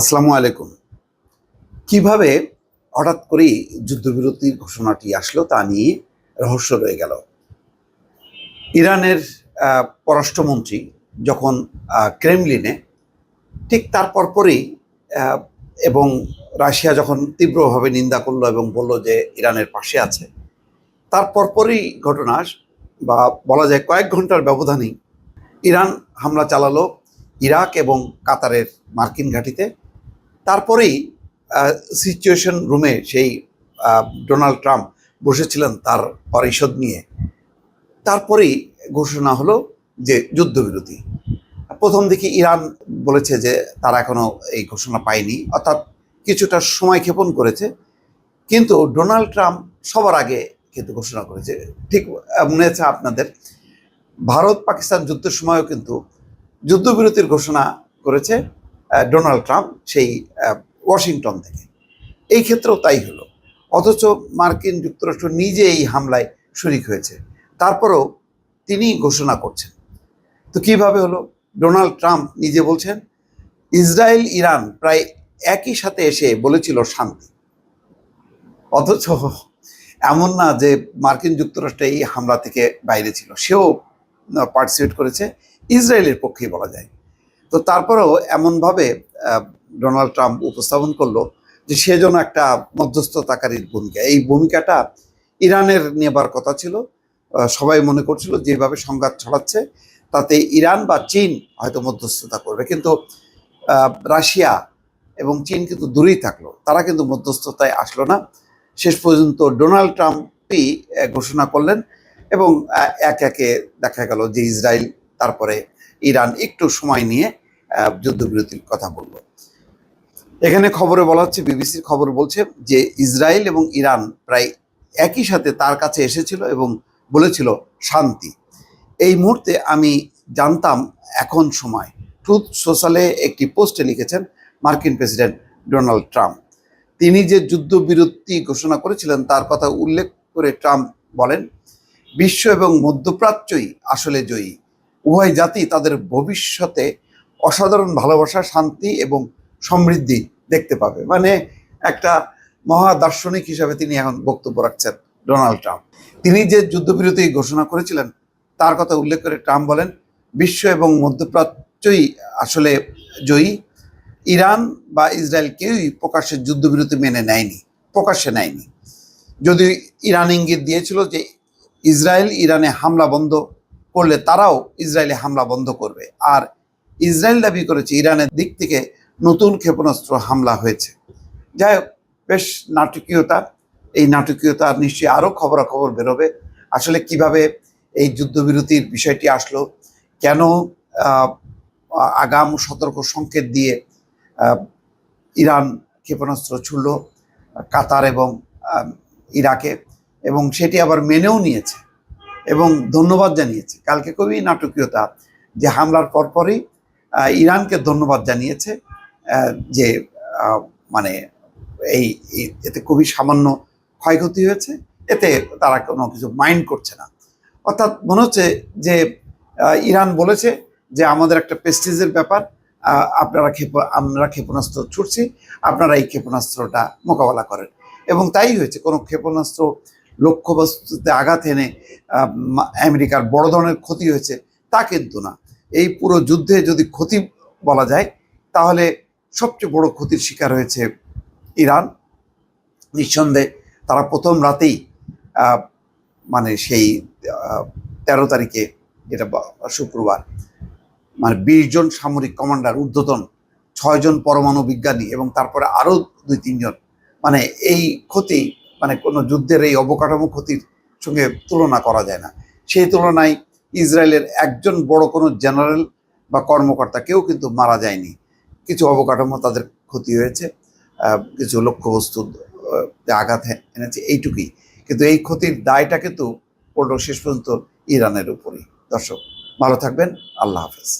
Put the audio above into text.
আসসালামু আলাইকুম। কীভাবে হঠাৎ করেই যুদ্ধবিরতির ঘোষণাটি আসলো তা নিয়ে রহস্য রয়ে গেল। ইরানের পররাষ্ট্রমন্ত্রী যখন ক্রেমলিনে ঠিক তার পরপরই এবং রাশিয়া যখন তীব্রভাবে নিন্দা করল এবং বলল যে ইরানের পাশে আছে, তার পরপরই ঘটনা বা বলা যায় কয়েক ঘণ্টার ব্যবধানেই ইরান হামলা চালালো ইরাক এবং কাতারের মার্কিন ঘাঁটিতে। তারপরেই সিচুয়েশন রুমে সেই ডোনাল্ড ট্রাম্প বসেছিলেন তার পরিষদ নিয়ে। তারপরেই ঘোষণা হলো যে যুদ্ধবিরতি। প্রথম দিকে ইরান বলেছে যে তারা এখনও এই ঘোষণা পায়নি, অর্থাৎ কিছুটা সময় ক্ষেপণ করেছে। কিন্তু ডোনাল্ড ট্রাম্প সবার আগে কিন্তু ঘোষণা করেছে। ঠিক মনে আছে আপনাদের ভারত পাকিস্তান যুদ্ধের সময়ও কিন্তু যুদ্ধবিরতির ঘোষণা করেছে। ডোনাল্ড ট্রাম্প সেই ওয়াশিংটন থেকে। এই ক্ষেত্রেও তাই হলো। অথচ মার্কিন যুক্তরাষ্ট্র নিজে এই হামলায় শরিক হয়েছে। তারপরেও তিনি ঘোষণা করছেন। তো কীভাবে হলো? ডোনাল্ড ট্রাম্প নিজে বলছেন, ইসরায়েল, ইরান প্রায় একই সাথে এসে বলেছিল শান্তি। অথচ এমন না যে মার্কিন যুক্তরাষ্ট্র এই হামলা থেকে বাইরে ছিল। সেও পার্টিসিপেট করেছে। ইসরায়েলের পক্ষেই বলা যায়। তো তারপরেও এমনভাবে ডোনাল্ড ট্রাম্প উপস্থাপন করল যে সে যেন একটা মধ্যস্থতাকারীর ভূমিকা। এই ভূমিকাটা ইরানের নেবার কথা ছিল। সবাই মনে করছিল যেভাবে সংঘাত ছড়াচ্ছে, তাতে ইরান বা চীন হয়তো মধ্যস্থতা করবে। কিন্তু রাশিয়া এবং চীন কিন্তু দূরেই থাকল। তারা কিন্তু মধ্যস্থতায় আসলো না। শেষ পর্যন্ত ডোনাল্ড ট্রাম্পই ঘোষণা করলেন এবং এক একে দেখা গেল যে ইসরায়েল, তারপরে ইরান একটু সময় নিয়ে যুদ্ধবিরতির কথা বলল। এখানে খবরে বলা হচ্ছে, বিবিসির খবর বলছে যে ইসরায়েল এবং ইরান প্রায় একই সাথে তার কাছে এসেছিল এবং বলেছিল শান্তি। এই মুহূর্তে আমি জানতাম এখন সময়। ট্রুথ সোশ্যালে একটি পোস্টে লিখেছেন মার্কিন প্রেসিডেন্ট ডোনাল্ড ট্রাম্প। তিনি যে যুদ্ধবিরতি ঘোষণা করেছিলেন, তার কথা উল্লেখ করে ট্রাম্প বলেন, বিশ্ব এবং মধ্যপ্রাচ্যই আসলে জয়ী। উভয় জাতি তাদের ভবিষ্যতে অসাধারণ ভালোবাসা, শান্তি এবং সমৃদ্ধি দেখতে পাবে। মানে একটা মহা দার্শনিক হিসাবে তিনি এখন বক্তব্য রাখছেন ডোনাল্ড ট্রাম্প। তিনি যে যুদ্ধবিরতি ঘোষণা করেছিলেন, তার কথা উল্লেখ করে ট্রাম্প বলেন, বিশ্ব এবং মধ্যপ্রাচ্যই আসলে জয়ী। ইরান বা ইসরায়েল কেউই প্রকাশ্যে যুদ্ধবিরতি মেনে নেয়নি, প্রকাশ্যে নেয়নি। যদি ইরান ইঙ্গিত দিয়েছিল যে ইসরায়েল ইরানে হামলা বন্ধ করলে তারাও ইসরায়েলে হামলা বন্ধ করবে। আর ইসরায়েল দাবি করেছে, ইরানের দিক থেকে নতুন ক্ষেপণাস্ত্র হামলা হয়েছে। যাই হোক, বেশ নাটকীয়তা, এই নাটকীয়তা নিশ্চয়ই আরও খবরাখবর বেরোবে। আসলে কীভাবে এই যুদ্ধবিরতির বিষয়টি আসলো, কেন আগাম সতর্ক সংকেত দিয়ে ইরান ক্ষেপণাস্ত্র ছুড়ল কাতার এবং ইরাকে, এবং সেটি আবার মেনেও নিয়েছে এবং ধন্যবাদ জানিয়েছে। কালকে খুবই নাটকীয়তা যে হামলার পরপরই ইরানকে ধন্যবাদ জানিয়েছে যে মানে এই এতে খুবই সামান্য ক্ষয়ক্ষতি হয়েছে, এতে তারা কোনো কিছু মাইন্ড করছে না। অর্থাৎ মনে হচ্ছে যে ইরান বলেছে যে, আমাদের একটা প্রেস্টিজের ব্যাপার আপনারা ক্ষেপ, আমরা ক্ষেপণাস্ত্র ছুটছি আপনারা এই ক্ষেপণাস্ত্রটা মোকাবেলা করেন। এবং তাই হয়েছে, কোনো ক্ষেপণাস্ত্র লক্ষ্যবস্তুতে আঘাত এনে আমেরিকার বড় ধরনের ক্ষতি হয়েছে, তা কিন্তু না। এই পুরো যুদ্ধে যদি ক্ষতি বলা যায়, তাহলে সবচেয়ে বড় ক্ষতির শিকার হয়েছে ইরান। নিঃসন্দেহে তারা প্রথম রাতেই মানে সেই তেরো তারিখে এটা শুক্রবার মানে বিশ জন সামরিক কমান্ডার, ঊর্ধ্বতন ছয়জন পরমাণু বিজ্ঞানী এবং তারপরে আরও দুই তিনজন মানে এই ক্ষতি মানে কোনো যুদ্ধের এই অবকাঠামো ক্ষতির সঙ্গে তুলনা করা যায় না। সেই তুলনায় ইসরায়েলের একজন বড় কোনো জেনারেল বা কর্মকর্তা, কেউ কিন্তু মারা যায়নি। কিছু অবকাঠামো তাদের ক্ষতি হয়েছে কিছু লক্ষ্যবস্তু আঘাত এনেছে, এইটুকুই। কিন্তু এই ক্ষতির দায়টা কিন্তু পড়ল শেষ পর্যন্ত ইরানের উপরই। দর্শক, ভালো থাকবেন, আল্লাহ হাফেজ।